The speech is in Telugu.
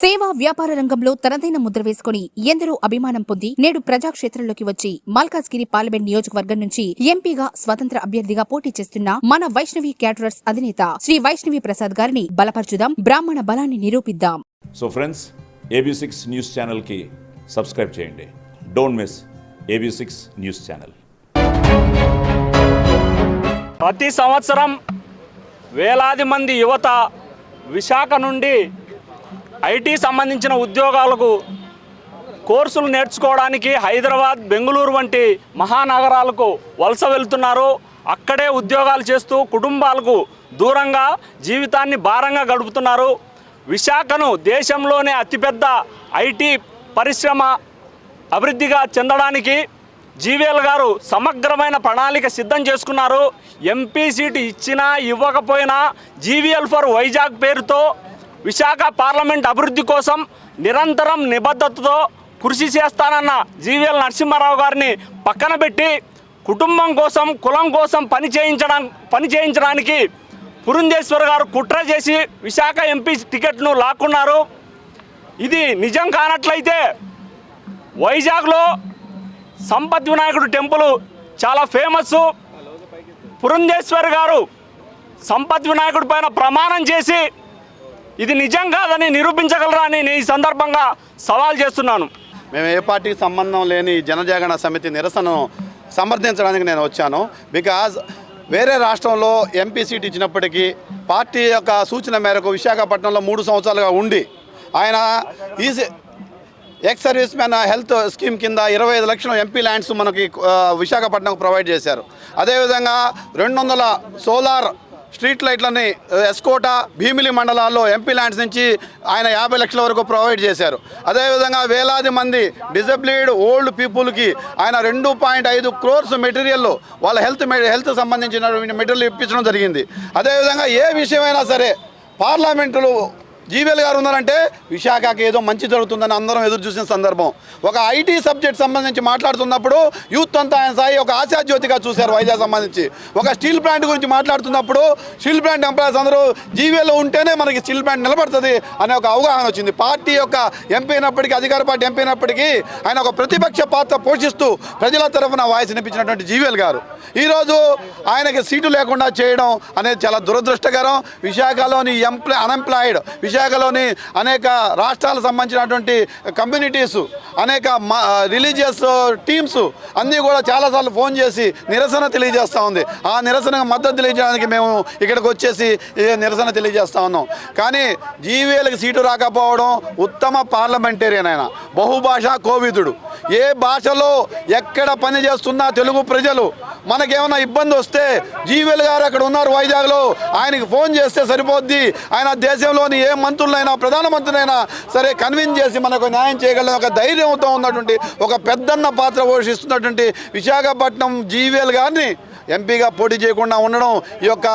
సేవా వ్యాపార రంగంలో తనదైన ముద్ర వేసుకుని ఎందరో అభిమానం పొంది నేడు ప్రజాక్షేత్రంలోకి వచ్చి మల్కాజ్గిరి పార్లమెంట్ నియోజకవర్గం నుంచి ఎంపీగా స్వతంత్ర అభ్యర్థిగా పోటీ చేస్తున్న మన వైష్ణవి క్యాటరర్స్ అధినేత శ్రీ వైష్ణవి ప్రసాద్ గారిని బలపరచుదాం. బ్రాహ్మణ బలాన్ని నిరూపిద్దాం. So friends A B six news ఛానల్కి సబ్స్క్రైబ్ చేయండి. Don't miss A B six news channel ప్రతి సంవత్సరం వేలాది మంది యువత విశాఖ నుండి ఐటీ సంబంధించిన ఉద్యోగాలకు కోర్సులు నేర్చుకోవడానికి హైదరాబాద్ బెంగళూరు వంటి మహానగరాలకు వలస వెళ్తున్నారు. అక్కడే ఉద్యోగాలు చేస్తూ కుటుంబాలకు దూరంగా జీవితాన్ని భారంగా గడుపుతున్నారు. విశాఖను దేశంలోనే అతిపెద్ద ఐటీ పరిశ్రమ అభివృద్ధిగా చెందడానికి జీవీఎల్ గారు సమగ్రమైన ప్రణాళిక సిద్ధం చేసుకున్నారు. ఎంపీ సీటు ఇచ్చినా ఇవ్వకపోయినా జీవీఎల్ ఫర్ వైజాగ్ పేరుతో విశాఖ పార్లమెంట్ అభివృద్ధి కోసం నిరంతరం నిబద్ధతతో కృషి చేస్తానన్న జీవీఎల్ నరసింహారావు గారిని పక్కన పెట్టి కుటుంబం కోసం కులం కోసం పని చేయించడం పని చేయించడానికి పురంధేశ్వర్ గారు కుట్ర చేసి విశాఖ ఎంపీ టికెట్ను లాక్కున్నారు. ఇది నిజం కానట్లయితే వైజాగ్లో సంపత్ వినాయకుడు టెంపుల్ చాలా ఫేమస్ పురంధేశ్వర్ గారు సంపత్ వినాయకుడి పైన ప్రమాణం చేసి ఇది నిజం కాదని నిరూపించగలరా అని నేను ఈ సందర్భంగా సవాల్ చేస్తున్నాను. మేము ఏ పార్టీకి సంబంధం లేని జనజాగరణ సమితి నిరసనను సమర్థించడానికి నేను వచ్చాను. బికాజ్ వేరే రాష్ట్రంలో ఎంపీ సీట్ ఇచ్చినప్పటికీ పార్టీ యొక్క సూచన మేరకు విశాఖపట్నంలో మూడు సంవత్సరాలుగా ఉండి ఆయన easy ex service man health scheme కింద ఇరవై ఐదు లక్షల ఎంపీ ల్యాండ్స్ మనకి విశాఖపట్నంకు ప్రొవైడ్ చేశారు. అదేవిధంగా రెండు వందల సోలార్ స్ట్రీట్ లైట్లని ఎస్కోట భీమిలి మండలాల్లో ఎంపీ ల్యాండ్స్ నుంచి ఆయన యాభై లక్షల వరకు ప్రొవైడ్ చేశారు. అదేవిధంగా వేలాది మంది డిజబిలిడ్ ఓల్డ్ పీపుల్కి ఆయన రెండు పాయింట్ ఐదు క్రోర్స్ మెటీరియల్ వాళ్ళ హెల్త్ హెల్త్ సంబంధించిన మెటీరియల్ ఇప్పించడం జరిగింది. అదేవిధంగా ఏ విషయమైనా సరే పార్లమెంటులో జీవీఎల్ గారు ఉన్నారంటే విశాఖకి ఏదో మంచి జరుగుతుందని అందరం ఎదురు చూసిన సందర్భం. ఒక ఐటీ సబ్జెక్ట్ సంబంధించి మాట్లాడుతున్నప్పుడు యూత్ అంతా ఆయన సాయి ఒక ఆశాజ్యోతిగా చూశారు వైజాగ్ సంబంధించి. ఒక స్టీల్ ప్లాంట్ గురించి మాట్లాడుతున్నప్పుడు స్టీల్ ప్లాంట్ ఎంప్లాయీస్ అందరూ జీవీఎల్ ఉంటేనే మనకి స్టీల్ ప్లాంట్ నిలబడుతుంది అనే ఒక అవగాహన వచ్చింది. పార్టీ యొక్క ఎంపీ అయినప్పటికీ అధికార పార్టీ ఎంపీ అయినప్పటికీ ఆయన ఒక ప్రతిపక్ష పాత్ర పోషిస్తూ ప్రజల తరఫున వాయిస్ వినిపించినటువంటి జీవీఎల్ గారు. ఈరోజు ఆయనకి సీటు లేకుండా చేయడం అనేది చాలా దురదృష్టకరం. విశాఖలోని ఎంప్లాయ్ అన్ఎంప్లాయిడ్ విశాఖలోని అనేక రాష్ట్రాలకు సంబంధించినటువంటి కమ్యూనిటీస్ అనేక రిలీజియస్ టీమ్స్ అన్నీ కూడా చాలాసార్లు ఫోన్ చేసి నిరసన తెలియజేస్తూ ఉంది. ఆ నిరసన మద్దతు తెలియజేయడానికి మేము ఇక్కడికి వచ్చేసి నిరసన తెలియజేస్తూ ఉన్నాం. కానీ జీవీఎల్కి సీటు రాకపోవడం ఉత్తమ పార్లమెంటేరియన్ ఆయన. బహుభాషా కోవిదుడు. ఏ భాషలో ఎక్కడ పని చేస్తున్నా తెలుగు ప్రజలు మనకేమైనా ఇబ్బంది వస్తే జీవీఎల్ గారు అక్కడ ఉన్నారు వైజాగ్లో ఆయనకి ఫోన్ చేస్తే సరిపోద్ది. ఆయన దేశంలోని ఏ మంత్రులైనా ప్రధానమంత్రులైనా సరే కన్విన్స్ చేసి మనకు న్యాయం చేయగలిగిన ఒక ధైర్యంతో ఉన్నటువంటి ఒక పెద్దన్న పాత్ర పోషిస్తున్నటువంటి విశాఖపట్నం జీవీఎల్ గారిని ఎంపీగా పోటీ చేయకుండా ఉండడం ఈ యొక్క